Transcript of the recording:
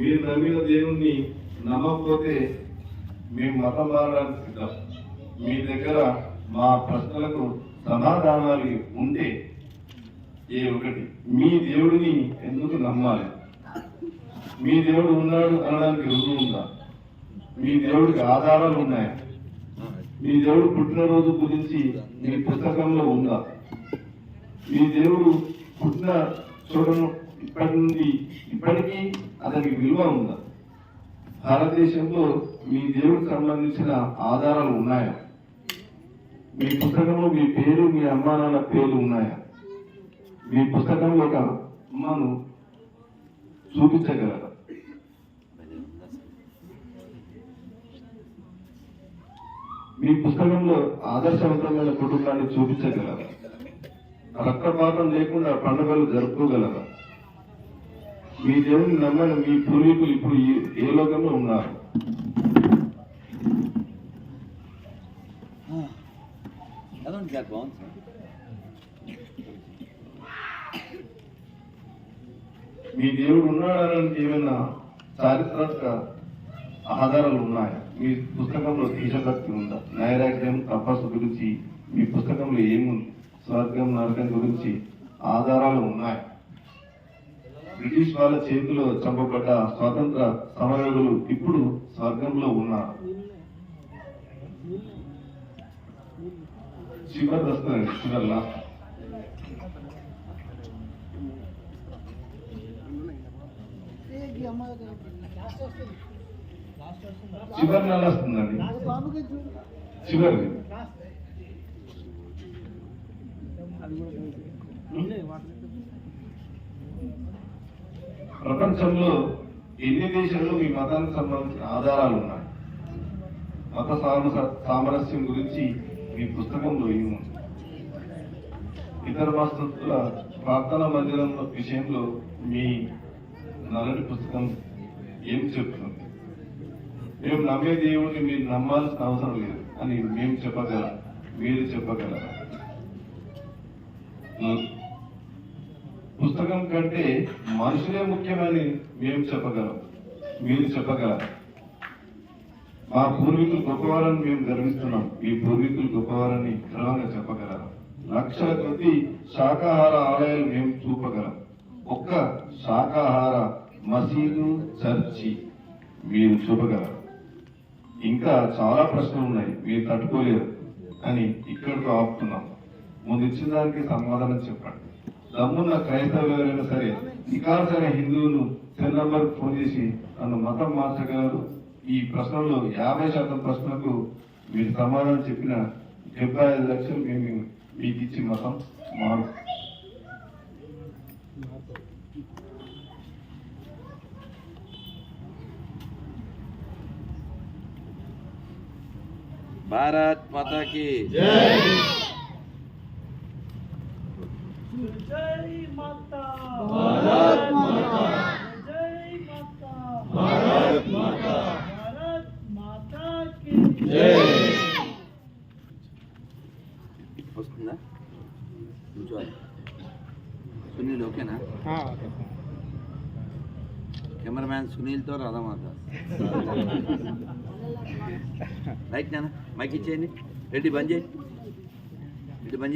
మీరు నమ్మిన దేవుణ్ణి నమ్మకపోతే మేము మతం మారడానికి సిద్ధం. మీ దగ్గర మా ప్రశ్నలకు సమాధానాలు ఉంటే ఏ ఒకటి మీ దేవుడిని ఎందుకు నమ్మాలి? మీ దేవుడు ఉన్నాడు అనడానికి రుజువు ఉందా? మీ దేవుడికి ఆధారాలు ఉన్నాయా? మీ దేవుడు పుట్టినరోజు గురించి మీ పుస్తకంలో ఉందా? మీ దేవుడు పుట్టిన చూడను ఇప్పటి నుండి ఇప్పటికీ అతనికి విలువ ఉందా? భారతదేశంలో మీ దేవుడికి సంబంధించిన ఆధారాలు ఉన్నాయా? మీ పుస్తకంలో మీ పేరు మీ అమ్మా నాన్న పేర్లు ఉన్నాయా? మీ పుస్తకంలో ఒక అమ్మను చూపించగలరా? మీ పుస్తకంలో ఆదర్శవంతమైన కుటుంబాన్ని చూపించగలరా? రక్తపాతం లేకుండా పండుగలు జరుపుకోగలరా? మీ దేవుని నమ్మని మీ పూర్వీకులు ఇప్పుడు ఏ- లోకంలో ఉన్నారు? సార్ మీ దేవుడు ఉన్నాడనడానికి ఏమైనా చారిత్రక ఆధారాలు ఉన్నాయా? మీ పుస్తకంలో దేశభక్తి ఉందా? నైరాగ్యం తపస్సు గురించి మీ పుస్తకంలో ఏముంది? స్వర్గం నరకం గురించి ఆధారాలు ఉన్నాయి? బ్రిటిష్ వాళ్ళ చేతిలో చంపబడ్డ స్వాతంత్ర సమరయోధులు ఇప్పుడు స్వర్గంలో ఉన్నారు. చివరి వస్తుందండి. చివరి లాస్ట్ చివరి నెల వస్తుందండి చివరి ప్రపంచంలో ఎన్ని దేశాల్లో మీ మతానికి సంబంధించిన ఆధారాలు ఉన్నాయి? మత సామ- సామరస్యం గురించి మీ పుస్తకంలో ఏముంది ఇతర మతస్థుల ప్రార్థనా మందిరం విషయంలో మీ నల్లటి పుస్తకం ఏం చెప్తుంది? మేము నమ్మే దేవుడిని మీరు నమ్మాల్సిన అవసరం లేదు అని మేము చెప్పగలం. మీరు చెప్పగలరా? పుస్తకం కంటే మనుషులే ముఖ్యమని మేము చెప్పగలం. మీరు చెప్పగలం. మా పూర్వీకులు గొప్పవారని మేము గర్విస్తున్నాం. మీ పూర్వీకులు గొప్పవారని గర్వంగా చెప్పగలం. లక్షల కొద్ది శాకాహార ఆలయాలు మేము చూపగలం. ఒక్క శాకాహార మసీదు చర్చి మీరు చూపగలరు ఇంకా చాలా ప్రశ్నలు ఉన్నాయి. మీరు తట్టుకోలేరు. అని ఇక్కడితో ఆపుతున్నాం. ముందు ఇచ్చిన దానికి సమాధానం చెప్పండి. దమ్మున్న క్రైస్తవులు ఎవరైనా సరే నికాల్సైన హిందువులు సెల్ నంబర్ ఫోన్ చేసి నన్ను మతం మార్చగలరు? ఈ ప్రశ్నల్లో యాభై శాతం ప్రశ్నలకు మీరు సమాధానం చెప్పిన డెబ్బై ఐదు లక్షలు మేము మీకు ఇచ్చి మతం మారు. భారత్ మాతాకి జై మాతా భారత్ మాతా. జై మాతా భారత్ మాతా. భారత్ మాతా కి వస్తుందా? కూర్చోవాలి. సునీల్ ఓకేనా? కెమెరామ్యాన్ సునీల్తో రాధామాత. రైట్ నాన్న మైక్ ఇచ్చేయండి. రెడ్డి బంద్ చేయి. రెడ్డి బంద్ చేయి.